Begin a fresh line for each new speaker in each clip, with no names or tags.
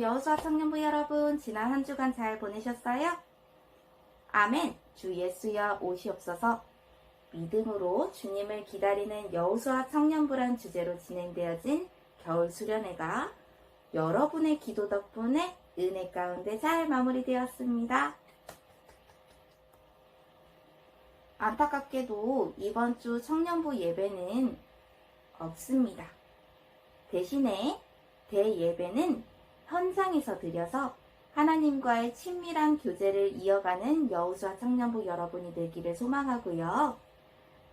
여수와 청년부 여러분. 지난 한 주간 잘 보내셨어요? 아멘. 주 예수여 오시옵소서. 믿음으로 주님을 기다리는 여우수와 청년부란 주제로 진행되어진 겨울 수련회가 여러분의 기도 덕분에 은혜 가운데 잘 마무리되었습니다. 안타깝게도 이번 주 청년부 예배는 없습니다. 대신에 대예배는 현장에서 드려서 하나님과의 친밀한 교제를 이어가는 여우수와 청년부 여러분이 되기를 소망하고요.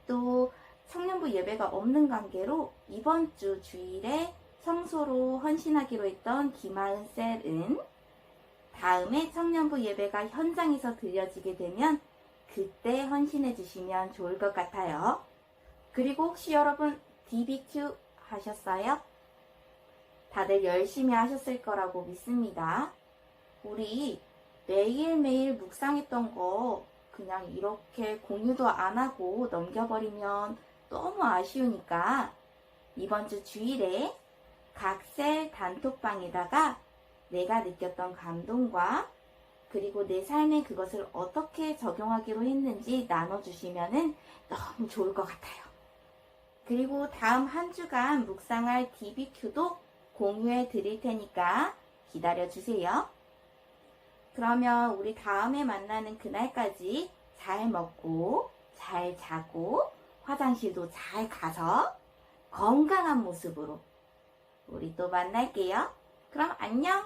또 청년부 예배가 없는 관계로 이번 주 주일에 성소로 헌신하기로 했던 김하은 셀은 다음에 청년부 예배가 현장에서 드려지게 되면 그때 헌신해 주시면 좋을 것 같아요. 그리고 혹시 여러분 DBQ 하셨어요? 다들 열심히 하셨을 거라고 믿습니다. 우리 매일매일 묵상했던 거 그냥 이렇게 공유도 안 하고 넘겨버리면 너무 아쉬우니까 이번 주 주일에 각셀 단톡방에다가 내가 느꼈던 감동과 그리고 내 삶에 그것을 어떻게 적용하기로 했는지 나눠주시면 너무 좋을 것 같아요. 그리고 다음 한 주간 묵상할 DBQ도 공유해 드릴 테니까 기다려 주세요. 그러면 우리 다음에 만나는 그날까지 잘 먹고, 잘 자고, 화장실도 잘 가서 건강한 모습으로 우리 또 만날게요. 그럼 안녕!